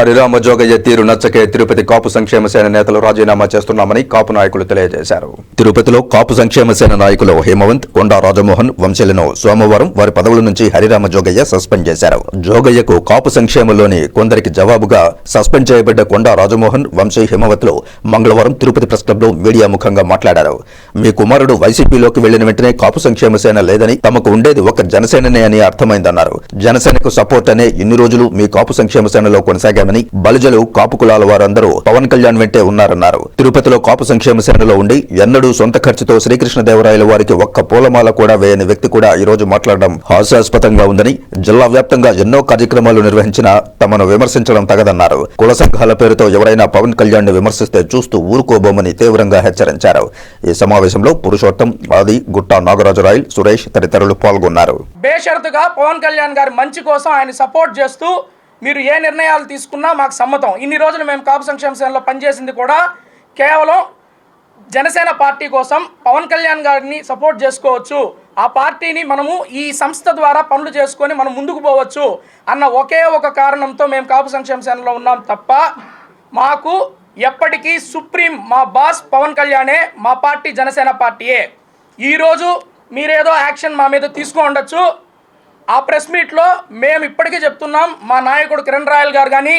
హరిరామ జోగయ్య తీరు నచ్చకే తిరుపతి కాపు సంక్షేమ సేన నేతలు రాజీనామా చేస్తున్నామని కాపు నాయకులు తెలియజేశారు. తిరుపతిలో కాపు సంక్షేమ సేన నాయకులు హేమవంత్ కొండా రాజమోహన్ వంశీలను సోమవారం వారి పదవుల నుంచి హరిరామ జోగయ్య సస్పెండ్ చేశారు. జోగయ్యకు కాపు సంక్షేమంలోని కొందరికి జవాబుగా సస్పెండ్ చేయబడ్డ కొండా రాజమోహన్ వంశీ హిమవత్లు మంగళవారం తిరుపతి ప్రెస్ క్లబ్లో మీడియా ముఖంగా మాట్లాడారు. మీ కుమారుడు వైసీపీలోకి వెళ్ళిన వెంటనే కాపు సంక్షేమ సేన లేదని తమకు ఉండేది ఒక జనసేననే అని అర్థమైందన్నారు. జనసేనకు సపోర్ట్ అనే ఇన్ని రోజులు మీ కాపు సంక్షేమ సేనలో కొనసాగామని బలిజలు కాపు కులాల వారందరూ పవన్ కళ్యాణ్ వెంటే ఉన్నారన్నారు. తిరుపతిలో కాపు సంక్షేమ సేనలో ఉండి ఎన్నడూ సొంత ఖర్చుతో శ్రీకృష్ణదేవరాయల వారికి ఒక్క పూలమాల కూడా వేయని వ్యక్తి కూడా ఈ రోజు మాట్లాడడం హాస్యాస్పదంగా ఉందని జిల్లా వ్యాప్తంగా ఎన్నో కార్యక్రమాలు నిర్వహించిన తమను విమర్శించడం తగదన్నారు. కుల సంఘాల పేరుతో ఎవరైనా పవన్ కళ్యాణ్ని విమర్శిస్తే చూస్తూ ఊరుకోబోమని తీవ్రంగా హెచ్చరించారు. ఈ సమావేశంలో పురుషోత్తం ఆది గుట్టా నాగరాజరాయల్ సురేష్ తదితరులు పాల్గొన్నారు. బేషరతుగా పవన్ కళ్యాణ్ గారి మంచి కోసం ఆయన సపోర్ట్ చేస్తూ మీరు ఏ నిర్ణయాలు తీసుకున్నా మాకు సమ్మతం. ఇన్ని రోజులు మేము కాపు సంక్షేమ సేనలో పనిచేసింది కూడా కేవలం జనసేన పార్టీ కోసం పవన్ కళ్యాణ్ గారిని సపోర్ట్ చేసుకోవచ్చు. ఆ పార్టీని మనము ఈ సంస్థ ద్వారా పనులు చేసుకొని మనం ముందుకు పోవచ్చు అన్న ఒకే ఒక కారణంతో మేము కాపు సంక్షేమ సేనలో ఉన్నాం తప్ప మాకు ఎప్పటికీ సుప్రీం మా బాస్ పవన్ కళ్యాణే మా పార్టీ జనసేన పార్టీయే. ఈరోజు మీరేదో యాక్షన్ మా మీద తీసుకో ఉండొచ్చు. ఆ ప్రెస్ మీట్లో మేము ఇప్పటికీ చెప్తున్నాం మా నాయకుడు కిరణ్ రాయల్ గారు కానీ